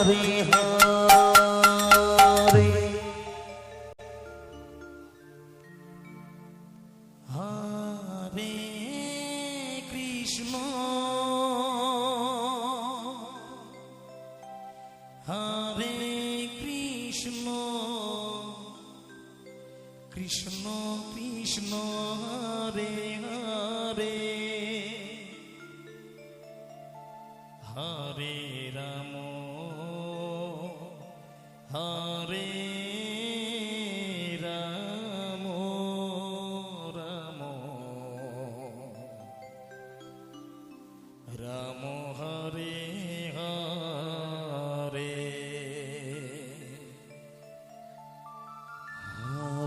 हरे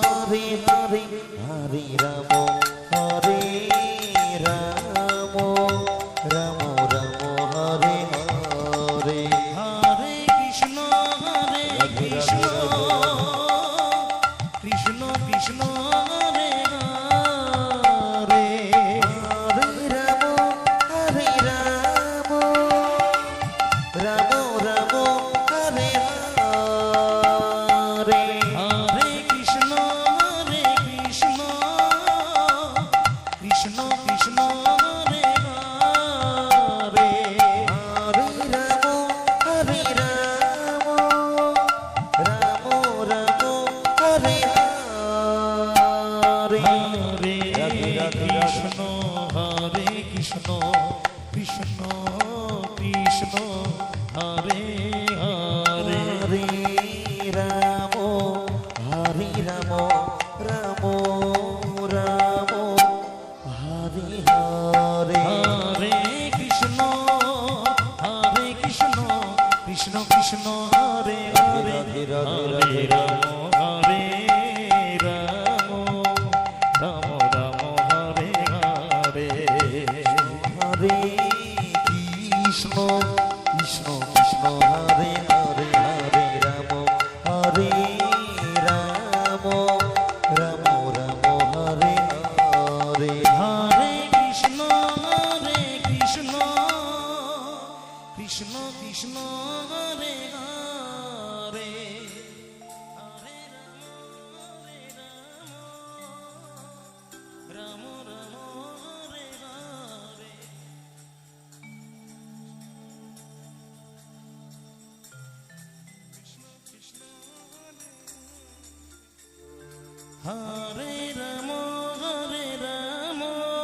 হরে হরে হরে রাম হরে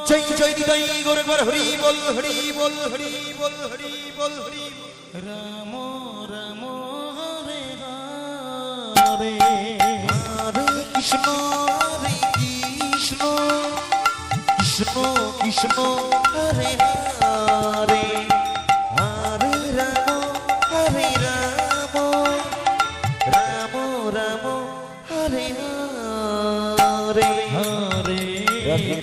জয় জয় জয় গোর গোর হরি বল হরি বল হরি বল হরি বল হরি রাম রাম হরে হরে। হরে কৃষ্ণ হরে Krishna. Krishna Krishna Hare Hare.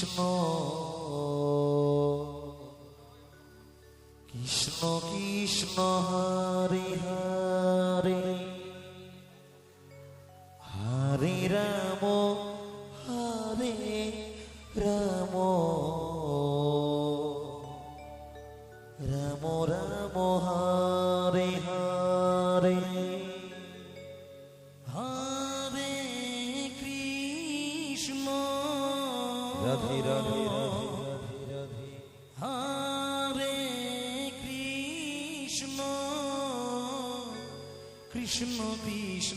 Krishna Krishna Krishna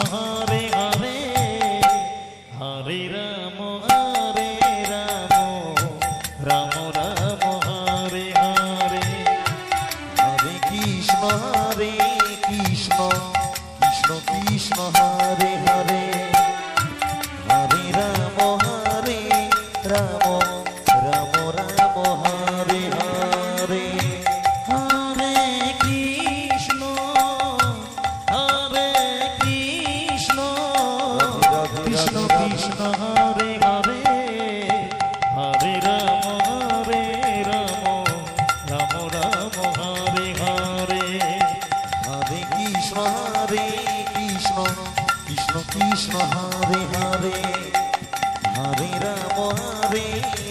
Hare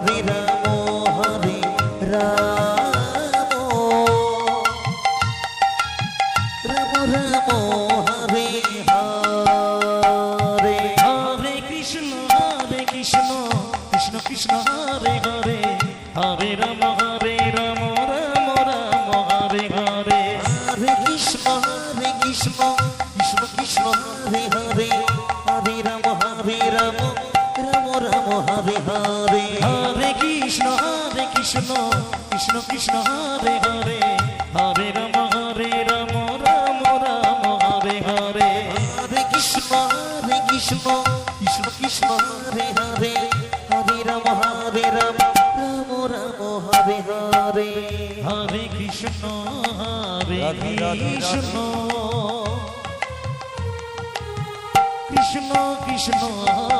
Hari Krishna Krishna Krishna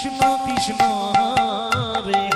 Krishna Krishna હરે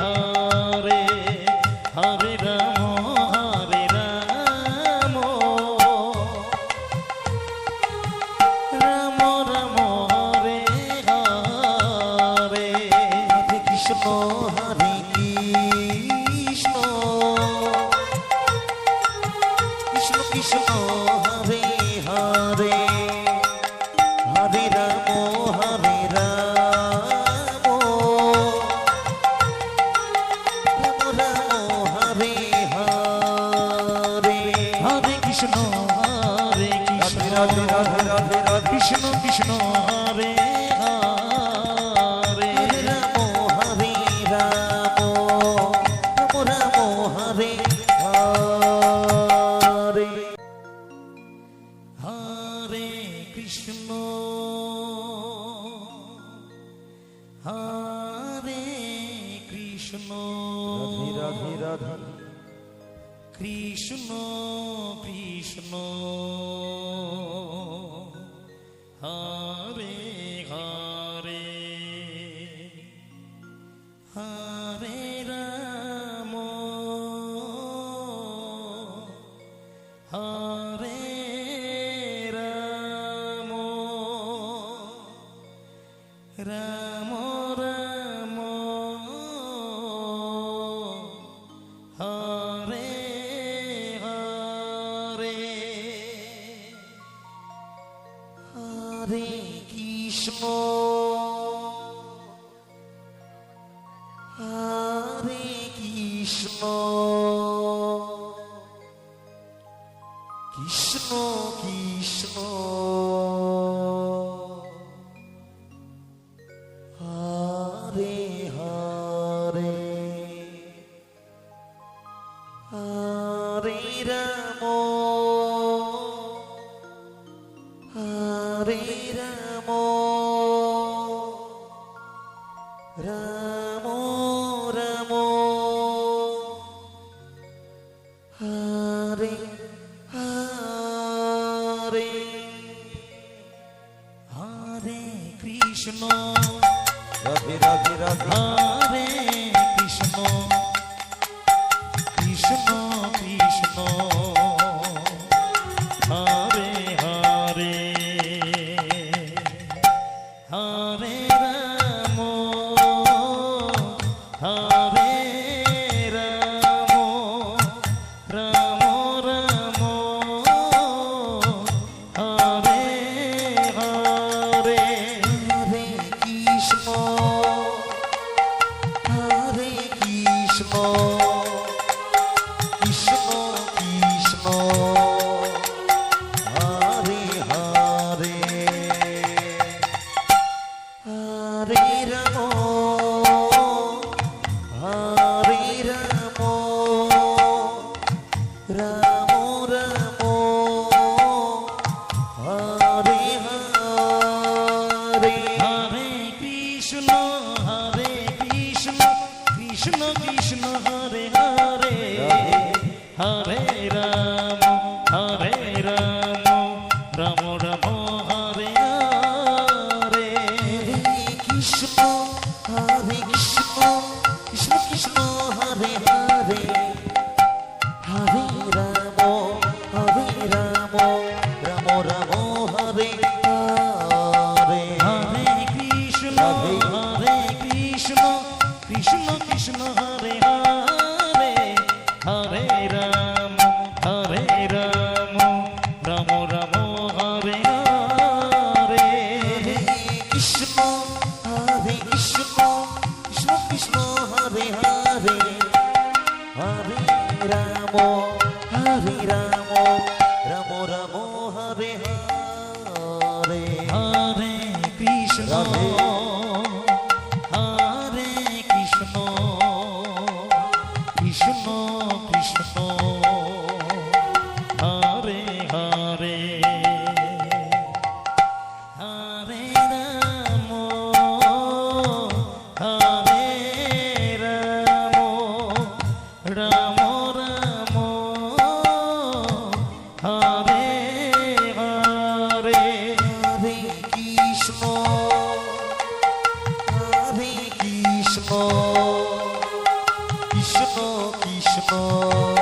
কৃষ্ণ কৃষ্ণ।